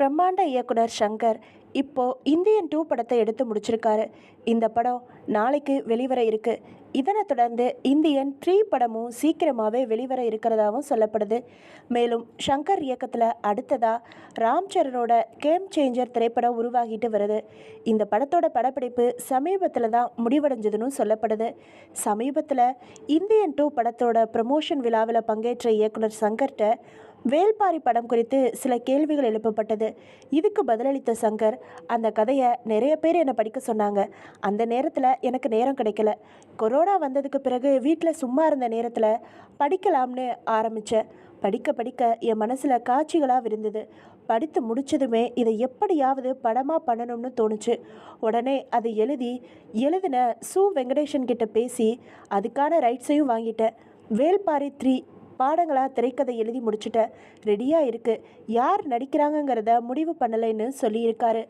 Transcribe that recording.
பிரம்மாண்ட இயக்குனர் சங்கர் இப்போ இந்தியன் டூ படத்தை எடுத்து முடிச்சிருக்காரு. இந்த படம் நாளைக்கு வெளிவர இருக்கு. இதனை தொடர்ந்து இந்தியன் த்ரீ படமும் சீக்கிரமாகவே வெளிவர இருக்கிறதாகவும் சொல்லப்படுது. மேலும் ஷங்கர் இயக்கத்தில் அடுத்ததாக ராம் சரணோட கேம் சேஞ்சர் திரைப்படம் உருவாகிட்டு வருது. இந்த படத்தோட படப்பிடிப்பு சமீபத்தில் தான் முடிவடைஞ்சதுன்னு சொல்லப்படுது. சமீபத்தில் இந்தியன் டூ படத்தோட ப்ரமோஷன் விழாவில் பங்கேற்ற இயக்குனர் சங்கர்கிட்ட வேல்பாரி படம் குறித்து சில கேள்விகள் எழுப்பப்பட்டது. இதுக்கு பதிலளித்த சங்கர் அந்த கதையை நிறைய பேர் என்னை படிக்க சொன்னாங்க. அந்த நேரத்தில் எனக்கு நேரம் கிடைக்கல. கொரோனா வந்ததுக்கு பிறகு வீட்டில் சும்மா இருந்த நேரத்தில் படிக்கலாம்னு ஆரம்பித்தேன் படிக்க படிக்க என் மனசில் காட்சிகளாக விருந்தது. படித்து முடித்ததுமே இதை எப்படியாவது படமாக பண்ணணும்னு தோணுச்சு. உடனே அதை எழுதி எழுதின சு. வெங்கடேஷன் கிட்ட பேசி அதுக்கான ரைட்ஸையும் வாங்கிட்டேன். வேல்பாரி த்ரீ பாடங்களாக திரைக்கதை எழுதி முடிச்சிட்டேன் ரெடியாக இருக்குது யார் நடிக்கிறாங்கங்கிறத முடிவு பண்ணலைன்னு சொல்லியிருக்காரு.